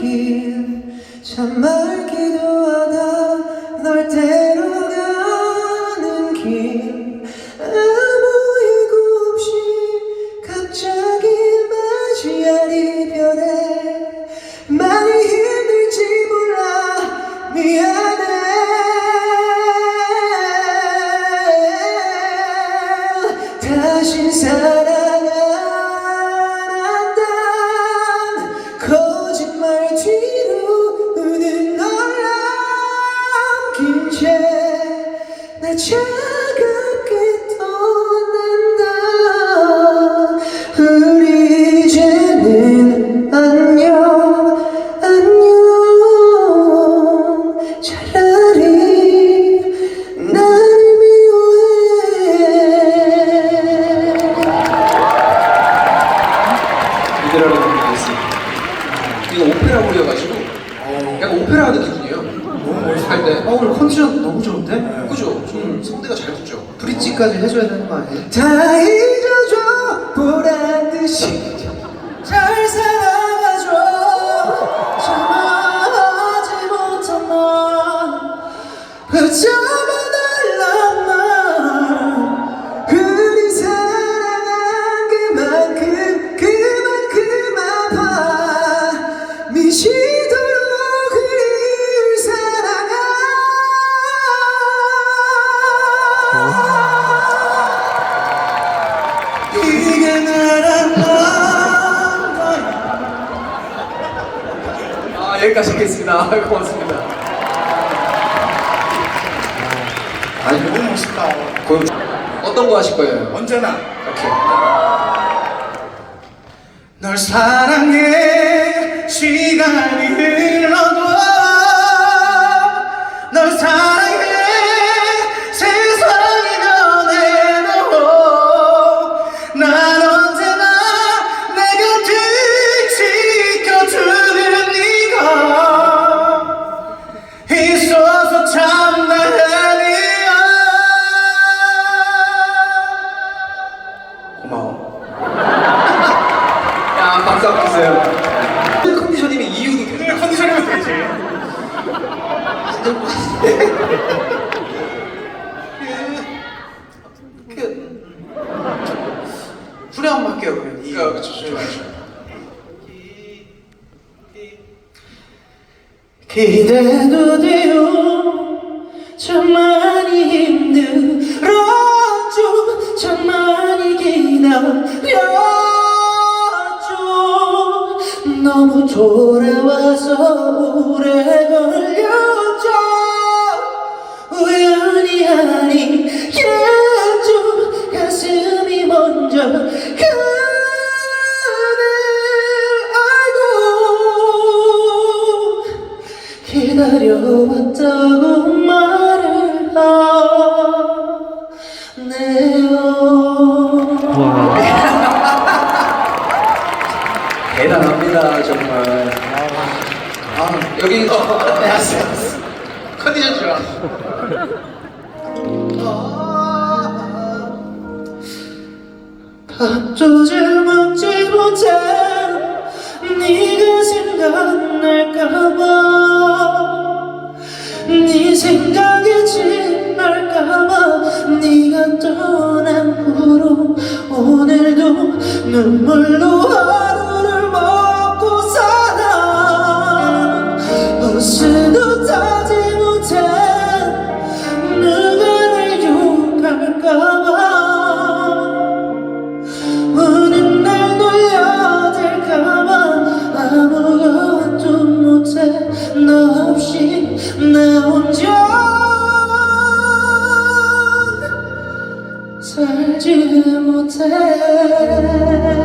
길. 참말 기도하다 널 데려가는 길. 아무 예고 없이 갑자기 맞이한 이별에 많이 힘들지 몰라. 미안해. 다신 사랑 차갑게 떠난다. 우리 이제는 안녕 안녕. 차라리 나를 미워해. 이대로라고 부르겠습니다. 이거 오페라 부려가지고 약간 오페라 하는 기분 때. 어, 오늘 컨디션 너무 좋은데? 그죠? 좀 성대가 잘 붙죠. 브릿지까지 해줘야 되는 거 아니에요? 다 잊어줘 보란 듯이 여기까지 하겠습니다. 고맙습니다. 아니 너무 멋있다. 고용 어떤 거 하실 거예요? 언제나 오케이. 널 사랑해 고마워 야, 박수 한번 주세요. 컨디션이면 이유도 됩니다. 컨디션이면 되지 후렴 할게요 그러면 이 그러니까 그쵸, 좋아요, 좋아요. 기대도 돼요 참 많이 힘들었죠 참 많이 기다렸죠 너무 돌아와서 오래 걸렸죠. 우연히 아니겠죠 가슴이 먼저 그댈 알고 기다려왔다고 대단합니다, 정말. 아, 여기, 어, 네, 알았어, 알았어. 컨디션 좋아. 잘 먹지 못해 네가 생각날까봐 네 생각에 지 motel.